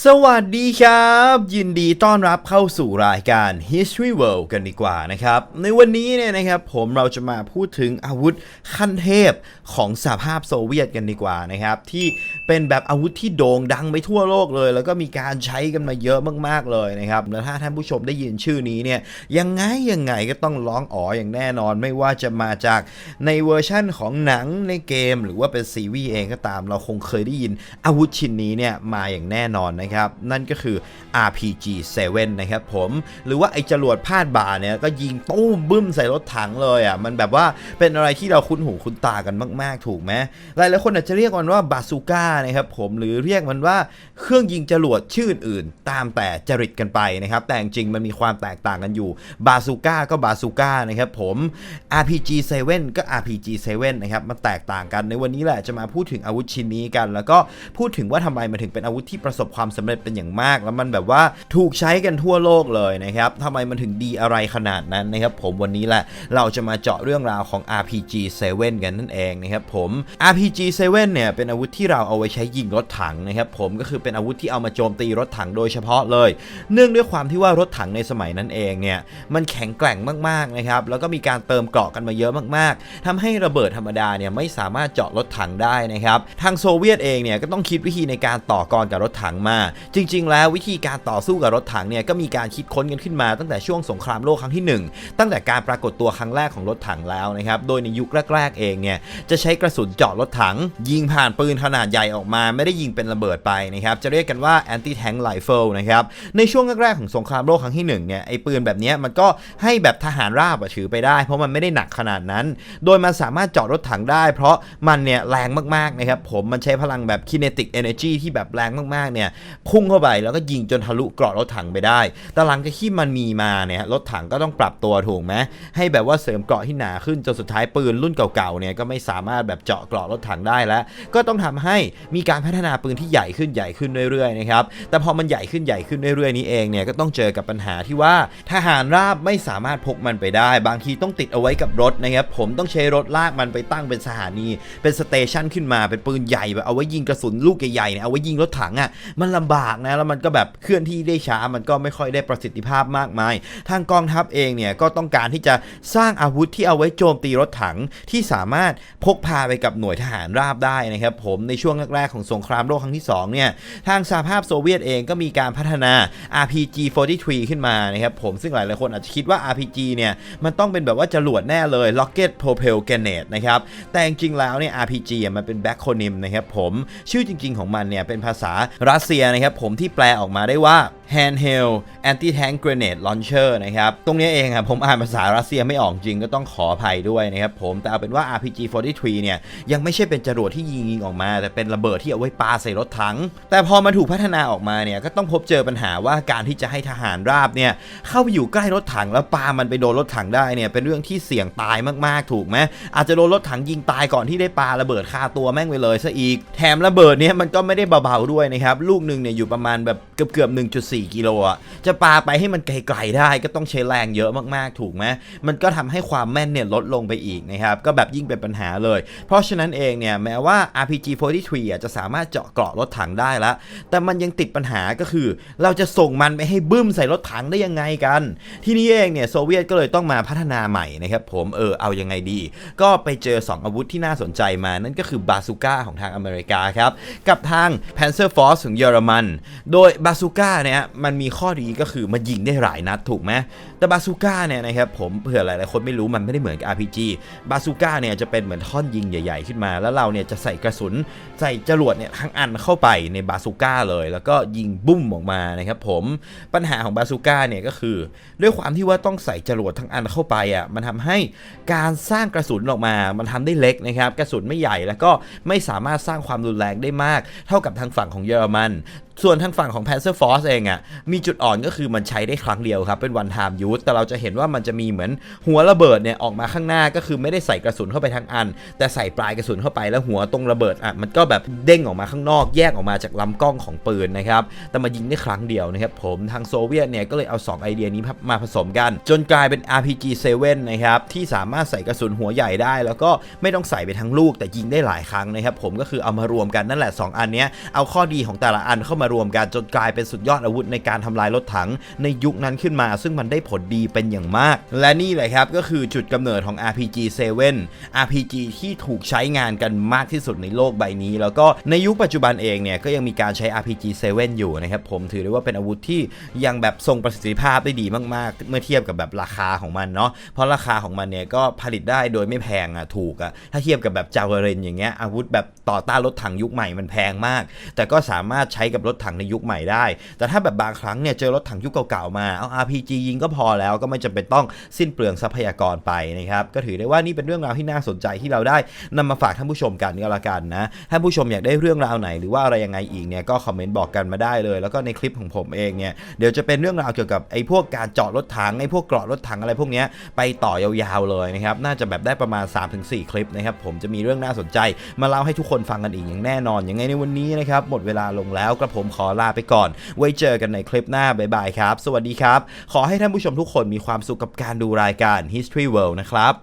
สวัสดีครับ ยินดีต้อนรับเข้าสู่รายการ History World กันดีกว่านะครับ ในวันนี้เนี่ยนะครับผมเราจะมาพูดถึงอาวุธขั้นเทพของสหภาพโซเวียตกันดีกว่านะครับ ที่ เป็นแบบอาวุธที่โด่งดังไปทั่วโลกเลย แล้วก็มีการใช้กันมาเยอะมากๆเลยนะครับแล้วถ้าท่านผู้ชมได้ยินชื่อนี้เนี่ยยังไงยังไงก็ต้องร้องอ๋ออย่างแน่นอน ไม่ว่าจะมาจากในเวอร์ชั่นของหนังในเกม หรือว่าเป็นซีรีส์เองก็ตาม เราคงเคยได้ยินอาวุธชิ้นนี้เนี่ยมาอย่างแน่นอนนะครับ นั่นก็คือ RPG 7 นะครับผม หรือว่าไอ้จรวดพาดบ่าเนี่ยก็ยิงตู้มบึ้มใส่รถถังเลยอะมันแบบว่าเป็นอะไรที่เราคุ้นหูคุ้นตากันมาก ๆ ถูกไหมหลายหลายๆคนอาจจะเรียกมันว่าบาซูก้านะครับผมหรือเรียกมันว่าเครื่องยิงจรวดชื่ออื่น ตามแต่จริตกันไปนะครับแต่จริงมันมีความแตกต่างกันอยู่บาซูก้าก็บาซูก้านะครับผม RPG 7 ก็ RPG 7 นะครับมันแตกต่างกันในวันนี้แหละจะมาพูดถึงอาวุธชิ้นนี้กัน แล้วก็พูดถึงว่าทำไมมันถึงเป็นอาวุธที่ประสบความสำเร็จเป็นอย่างมาก แล้วมันแบบว่าถูกใช้กันทั่วโลกเลยนะครับทำไมมันถึงดีอะไรขนาดนั้นนะครับผมวันนี้แหละเราจะมาเจาะเรื่องราวของ RPG 7 กันนั่นเองนะครับผม RPG 7 เนี่ยเป็นอาวุธที่เราเอาไว้ใช้ยิงรถถังนะครับผมก็คือเป็นอาวุธที่เอามาโจมตีรถถังโดยเฉพาะเลย เนื่องด้วยความที่ว่ารถถังในสมัยนั้นเองเนี่ยมันแข็งแกร่งมากๆนะครับแล้วก็มีการเติมเกราะกันมาเยอะมากๆทำให้ระเบิดธรรมดาเนี่ยไม่สามารถเจาะรถถังได้นะครับทางโซเวียตเองเนี่ยก็ต้องคิดวิธีในการต่อกรกับรถถังมา จริง ๆ แล้ววิธีการต่อสู้กับรถถังเนี่ยก็มีการคิดค้นกันขึ้นมา ตั้งแต่ช่วงสงครามโลกครั้งที่ 1 ตั้งแต่การปรากฏตัวครั้งแรกของรถถังแล้วนะครับโดยในยุคแรก ๆ เองเนี่ยจะใช้กระสุนเจาะรถถัง ยิงผ่านปืนขนาดใหญ่ออกมาไม่ได้ยิงเป็นระเบิดไปนะครับจะเรียกกันว่า anti tank rifle นะครับในช่วงแรกๆของสงครามโลกครั้งที่1เนี่ยไอ้ปืนแบบนี้มันก็ให้แบบทหารราบถือไปได้ เพราะมันไม่ได้หนักขนาดนั้น โดยมันสามารถเจาะรถถังได้ เพราะมันเนี่ยแรงมากๆนะครับผมมันใช้พลังแบบ kinetic energy ที่แบบแรงมากๆเนี่ยพุ่งเข้าไปแล้วก็ยิงจนทะลุเกราะรถถังไปได้ แต่หลังจากที่มันมีมาเนี่ยรถถังก็ต้องปรับตัวถูกไหมให้แบบว่าเสริมเกราะที่หนาขึ้นจนสุดท้ายปืนรุ่นเก่าๆเนี่ยก็ไม่สามารถแบบเจาะเกราะรถถังได้แล้ว ก็ต้องทำให้มีการพัฒนาปืนที่ใหญ่ขึ้นใหญ่ขึ้นเรื่อยๆนะครับแต่พอมันใหญ่ขึ้นใหญ่ขึ้นเรื่อยๆนี้เองเนี่ยก็ต้องเจอกับปัญหาที่ว่าทหารราบไม่สามารถพกมันไปได้ บางทีต้องติดเอาไว้กับรถนะครับผมต้องใช้รถลากมันไปตั้งเป็นสถานี เป็นสเตชันขึ้นมาเป็นปืนใหญ่แบบเอาไว้ยิงกระสุนลูกใหญ่ๆเนี่ยเอาไว้ยิงรถถังอะมันลำบากนะแล้วมันก็แบบเคลื่อนที่ได้ช้ามันก็ไม่ค่อยได้ประสิทธิภาพมากมาย ทางกองทัพเองเนี่ยก็ต้องการที่จะสร้างอาวุธที่เอาไว้โจมตีรถถังที่สามารถพกพาไปกับหน่วยทหารราบได้นะครับผมในช่วงแรก ๆ ของสงครามโลกครั้งที่2เนี่ยทางสหภาพโซเวียตเองก็มีการพัฒนา RPG 43 ขึ้นมานะครับผมซึ่งหลาย ๆ คนอาจจะคิดว่า RPG เนี่ยมันต้องเป็นแบบว่าจรวดแน่เลย Rocket Propel Grenade นะครับแต่จริง ๆ แล้วเนี่ย RPG มันเป็นแบ็คโคนิมนะครับผมชื่อจริง ๆ ของมันเนี่ยเป็นภาษารัสเซียนะครับผมที่แปลออกมาได้ว่า Handheld Anti-Tank Grenade Launcher นะครับ ตรงนี้เองครับผมอ่านภาษารัสเซียไม่ออกจริงก็ต้องขออภัยด้วยนะครับผมแต่เอาเป็นว่า RPG 43 เนี่ย ยังไม่ใช่เป็นจรวดที่ยิงยิงออกมา แต่เป็นระเบิดที่เอาไว้ปาใส่รถถัง แต่พอมาถูกพัฒนาออกมาเนี่ย ก็ต้องพบเจอปัญหาว่าการที่จะให้ทหารราบเนี่ย เข้าไปอยู่ใกล้รถถังแล้วปามันไปโดนรถถังได้เนี่ยเป็นเรื่องที่เสี่ยงตายมากๆถูกไหมอาจจะโดนรถถังยิงตายก่อนที่ได้ปาระเบิดคาตัวแม่งไปเลยซะอีก แถมระเบิดเนี่ยมันก็ไม่ได้เบาๆด้วยนะครับลูกหนึ่งเนี่ยอยู่ประมาณแบบเกือบๆ1.4กิโลอะจะปาไปให้มันไกลๆได้ก็ต้องใช้แรงเยอะมากๆถูกไหมมันก็ทำให้ความแม่นเนี่ยลดลงไปอีกนะครับก็แบบยิ่งเป็นปัญหาเลย เพราะฉะนั้นเองเนี่ยแม้ว่า RPG 43อะจะสามารถเจาะเกราะรถถังได้แล้วแต่มันยังติดปัญหาก็คือ เราจะส่งมันไปให้บึ้มใส่รถถังได้ยังไงกัน ทีนี้เองเนี่ยโซเวียตก็เลยต้องมาพัฒนาใหม่นะครับผมเออเอายังไงดี ก็ไปเจอ 2 อาวุธที่น่าสนใจมานั่นก็คือบาซูก้าของทางอเมริกาครับกับทาง Panzer Force ของเยอรมัน โดยบาซูก้าเนี่ยมันมีข้อดีก็คือมันยิงได้หลายนัดถูกไหมแต่บาซูก้าเนี่ยนะครับผมเผื่อหลายๆคนไม่รู้มันไม่ได้เหมือนกับ RPG บาซูก้าเนี่ยจะเป็นเหมือนท่อนยิงใหญ่ ๆ ขึ้นมา แล้วเราเนี่ยจะใส่กระสุนใส่จรวดเนี่ยทั้งอันเข้าไปในบาซูก้าเลย แล้วก็ยิงบุ้มออกมานะครับผมปัญหาของบาซูก้าเนี่ยก็คือ ด้วยความที่ว่าต้องใส่จรวดทั้งอันเข้าไปอะมันทำให้การสร้างกระสุนออกมา มันทำได้เล็กนะครับกระสุนไม่ใหญ่แล้วก็ไม่สามารถสร้างความรุนแรงได้มาก เท่ากับทางฝั่งของเยอรมันส่วนทางฝั่งของ Panzer Force เองอะ่ะมีจุดอ่อนก็คือมันใช้ได้ครั้งเดียวครับ เป็น one time use แต่เราจะเห็นว่ามันจะมีเหมือนหัวระเบิดเนี่ยออกมาข้างหน้าก็คือไม่ได้ใส่กระสุนเข้าไปทั้งอัน แต่ใส่ปลายกระสุนเข้าไปแล้วหัวตรงระเบิดอะมันก็แบบเด้งออกมาข้างนอกแยกออกมาจากลำกล้องของปืนนะครับแต่มายิงได้ครั้งเดียวนะครับผมทางโซเวียตเนี่ยก็เลยเอา 2 ไอเดียนี้มาผสมกัน จนกลายเป็น RPG 7นะครับที่สามารถใส่กระสุนหัวใหญ่ได้ แล้วก็ไม่ต้องใส่ไปทั้งลูกแต่ยิงได้หลายครั้งนะครับผมก็คือเอามารวมกันนั่นแหละ 2 อันเนี้ยเอาข้อดีของแต่ละอันเข้ามารวมกันจนกลายเป็นสุดยอดอาวุธในการทำลายรถถังในยุคนั้นขึ้นมา ซึ่งมันได้ผลดีเป็นอย่างมาก และนี่แหละครับก็คือจุดกำเนิดของ RPG 7 RPG ที่ถูกใช้งานกันมากที่สุดในโลกใบนี้ แล้วก็ในยุคปัจจุบันเองเนี่ยก็ยังมีการใช้ RPG 7 อยู่นะครับผมถือได้ว่าเป็นอาวุธที่ยังแบบทรงประสิทธิภาพได้ดีมากๆ เมื่อเทียบกับแบบราคาของมันเนาะเพราะราคาของมันเนี่ยก็ผลิตได้โดยไม่แพงอะถูกอะถ้าเทียบกับแบบจาวเรนอย่างเงี้ยอาวุธแบบต่อต้านรถถังยุคใหม่มันแพงมาก แต่ก็สามารถใช้กับรถถถังในยุคใหม่ได้ แต่ถ้าแบบบางครั้งเนี่ยเจอรถถังยุคเก่าๆมาเอา RPG ยิงก็พอแล้วก็ไม่จำเป็นต้องสิ้นเปลืองทรัพยากรไปนะครับก็ถือได้ว่านี่เป็นเรื่องราวที่น่าสนใจที่เราได้นำมาฝากท่านผู้ชมกันก็แล้วกันนะท่านผู้ชมอยากได้เรื่องราวไหนหรือว่าอะไรยังไงอีกเนี่ยก็คอมเมนต์บอกกันมาได้เลย แล้วก็ในคลิปของผมเองเนี่ยเดี๋ยวจะเป็นเรื่องราวเกี่ยวกับไอ้พวกการเจาะรถถังไอ้พวกเกราะรถถังอะไรพวกนี้ไปต่อยาวๆเลยนะครับน่าจะแบบได้ประมาณ 3-4 คลิปนะครับผมจะมีเรื่องน่าสนใจ มาเล่าให้ทุกคนฟังกันอีกอย่างแน่นอนยังไงในวันนี้นะครับหมดเวลาลงแล้วกระผมขอลาไปก่อน ไว้เจอกันในคลิปหน้าบ๊ายบายครับ สวัสดีครับ ขอให้ท่านผู้ชมทุกคนมีความสุขกับการดูรายการ History World นะครับ